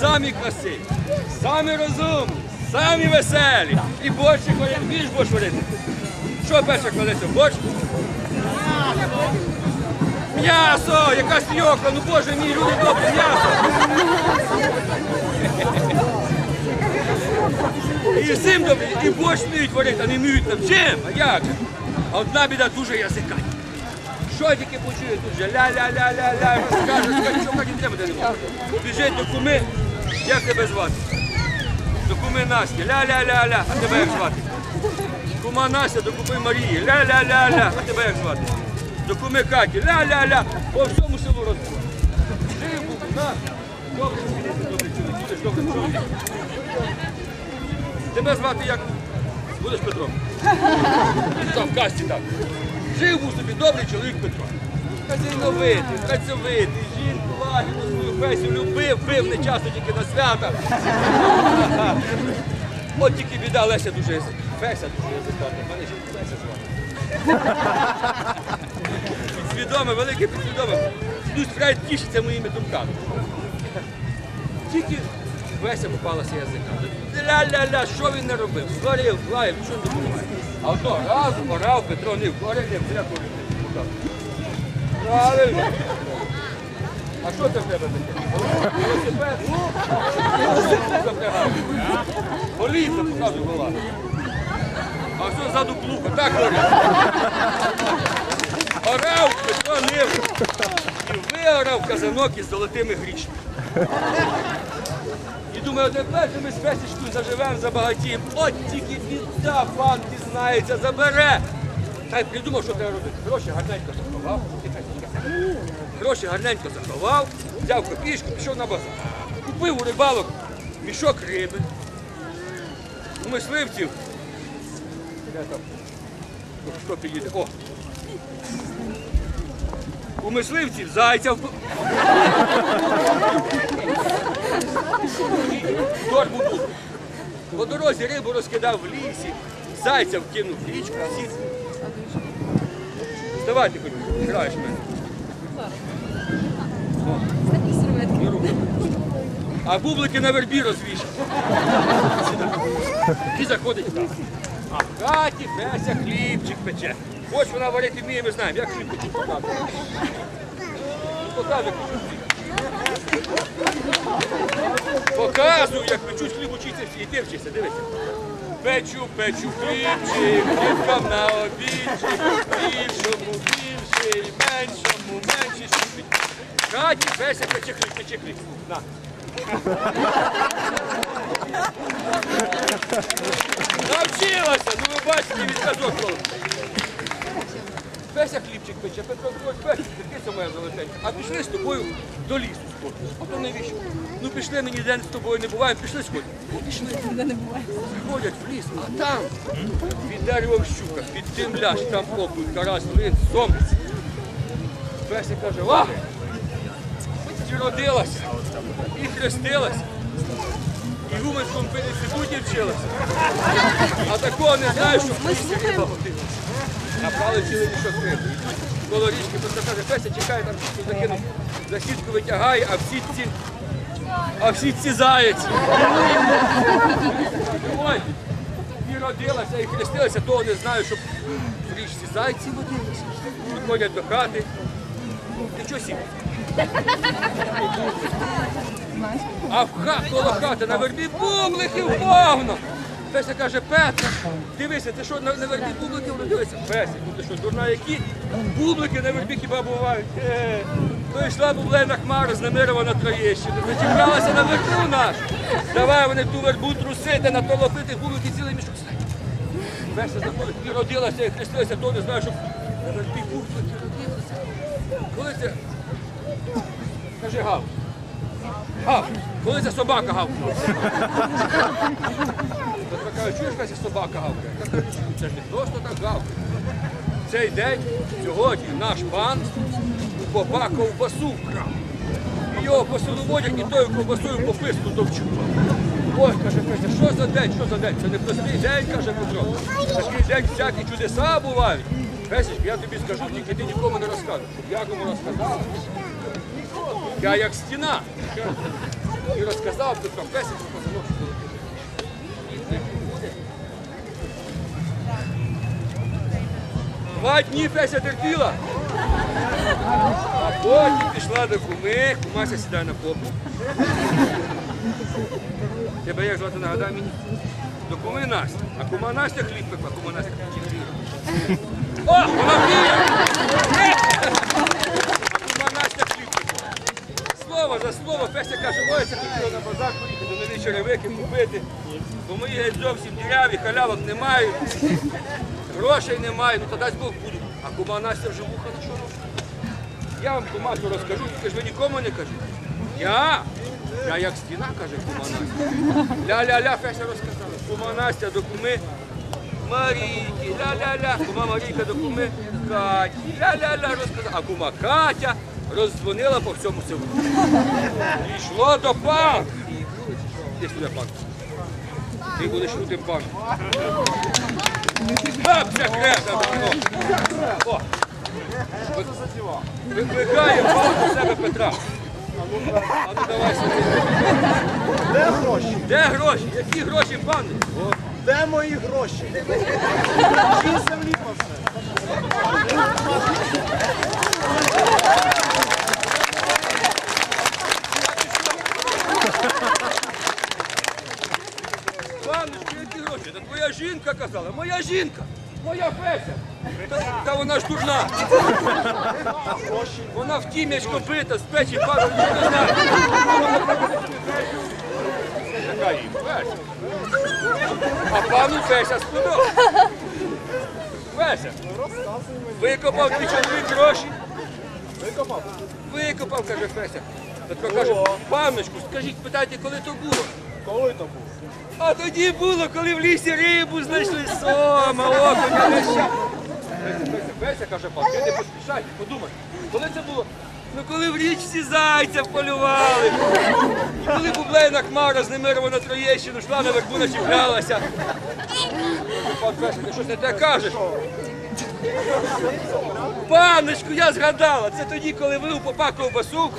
самі красиві, самі розумні, самі веселі. І борщик варять, вмієш борщ варити? Що перше кладеться? Борщ? М'ясо! Яка свйока, ну боже мій, люди добрі, м'ясо! І всім добре, і борщ вміють варити, а не вміють там чим, а як? А одна біда дуже язика. Що тільки почує тут же? Ля-ля-ля-ля-ля, розкаже, скаже, що так і треба не може. Біжить до куми, як тебе звати? До куми Насті, ля-ля-ля-ля, а тебе як звати? Кума Настя до куми Марії, ля-ля-ля-ля, а тебе як звати? До куми Каті, ля-ля-ля, по всьому селу розбор. Жив був, на, добре, добре чоловік, добре чоловік. Тебе звати як? Будеш Петром? Там в касті так. Жив був собі добрий чоловік Петро. Хазяйновитий, працьовитий, жінку лагідну свою Фесю любив, пив не часто тільки на свята. От тільки біда Леся дуже язик. Феся дуже язиката. Мене жінку Леся звати. Підсвідоме, велике підсвідоме. Тут Фрейд тішиться моїми думками. Тільки Веся попалася язика. Ля-ля-ля, що він не робив? Сварив, лаяв, що не допомагає. А одного разу орав Петро не в горі, не. Правильно. А що це в тебе таке? Велосипед? Голівка, покажу була. А все ззаду плуха, так говорять. Орав Петро нив. І виорав казанок із золотими грішми. І думаю, тепер ми з Фесічкою заживемо забагатіємо. От тільки біда, пан дізнається, забере. Та й придумав, що треба робити. Гроші гарненько заховав. Гроші гарненько заховав, взяв копійку, пішов на базар. Купив у рибалок мішок риби. У мисливців. Хто підійде? О! У мисливців зайця в... Торбу був. По дорозі рибу розкидав в лісі, зайця вкинув в річку, всі. Вставай ти хоч, граєш мене. А бублики на вербі розвішав. І заходить хату. А в хаті Феся хлібчик пече. Ось вона варити вміє, ми знаємо, як хліб пече. Показує. Показує, Показую, як печуть хліб учиться всі. І ти вчися, дивися. Печу, печу хлібчик, хлібкам на обідчик, більшому більший, меншому менший хліб. Каті, Феся, пече хліб. На. Навчилася, ну ви бачите, відказок. Феся хлібчик пече, Петро Петрович, Феся, це моя золотенька. А пішли з тобою до лісу сходити. А то навіщо? Ну пішли мені день з тобою не буває, пішли сходити. Ну, Пішли. Ходять в ліс, а там під деревом щука, під тим ляж, там окунь, карась, лин, сом. Феся каже, ва! І родилася, і хрестилася. І гуманському інституті вчилася. А такого не знаю, що в лісі риба годила. Набрали цілий мішок риби. Коло річки, просто каже, Феся чекає, там сітку закинув, за сітку витягає, а в сітці, а в сітці заєць. Ой, і родилася, і хрестилася, того не знаю, щоб в річці зайці водилися. Підходять до хати. Ти чого? А в ха, коло хати на вербі бубликів повно. Феся каже, Петро, дивися, ти що на, вербі бубликів родилися? Феся, ну ти що, дурна, які бублики на вербі хіба бувають? Е, то йшла бублена хмара з Немирова на Троєщину, зачіплялася на вербу нашу. Давай вони ту вербу трусити, на то лопити бублики цілий мішок сидить. Феся заходить, і родилася, і хрестилася, то не знаю, щоб на вербі бублики родилися. Коли це? Кажи гав. Гав. Коли ця собака гавкнула? Каже, чуєш, Вася, собака гавкає? Це ж не просто так гавкає. Цей день, сьогодні, наш пан попа ковбасу вкрав. І Його по селу водять і тою ковбасою по писту товчуть. Ой, каже Феся, що за день, що за день? Це не простий день, каже Петро. Такий день всякі чудеса бувають. Фесічка, я тобі скажу, тільки ти нікому не розказуєш. Я кому розказав. Я як стіна. І розказав золотий. І не буде. Два дні Феся терпіла. А потім пішла до куми, кумася сідає на попу. Тебе як звати нагадай мені? До куми Настя. А кума Настя хліб пекла, кума Настя хліб. О, вона вміє! А кума Настя хліб пекла. Слово за слово, Феся каже, ой, це хотіла на базар поїхати, до нові черевики купити. Бо мої геть зовсім діряві, халявок не мають, грошей немає, ну то дасть Бог буду. А кума Настя вже вуха на що робить? Я вам кума що розкажу, тільки ж ви нікому не кажіть. Я? Я як стіна, каже кума Настя. Ля-ля-ля, Феся розказала. Кума Настя до куми Марійки, ля-ля-ля. Кума Марійка до куми Каті. Ля-ля-ля розказала. А кума Катя роздзвонила по всьому селу. Йшло до пан. Де сюди пан? Ти будеш лютим паном. Бабця крета, давно. Викликає пан до себе Петра. Де гроші? Де гроші? Які гроші, пане? Де мої гроші? Чи землі пасе? Паночку, які гроші? Та твоя жінка казала, моя жінка, моя Феся. Та, вона ж дурна. Вона в тім'ячко бита, з печі пару не знає. А пану Феся сподобалась. Феся, викопав твій чоловік гроші. Викопав? Викопав, каже Феся. Петро каже, паночку, скажіть, питайте, коли то було? Коли то був? А тоді було, коли в лісі рибу знайшли сома, окуня, леща. Феся каже, пан, ти не поспішай, подумай, коли це було? Ну коли в річці зайця полювали. Коли бублейна хмара з Немирова на Троєщину йшла на вербу начіплялася. Пан Веся, ти щось не те кажеш? Паночку, я згадала, це тоді, коли ви у попа ковбасу.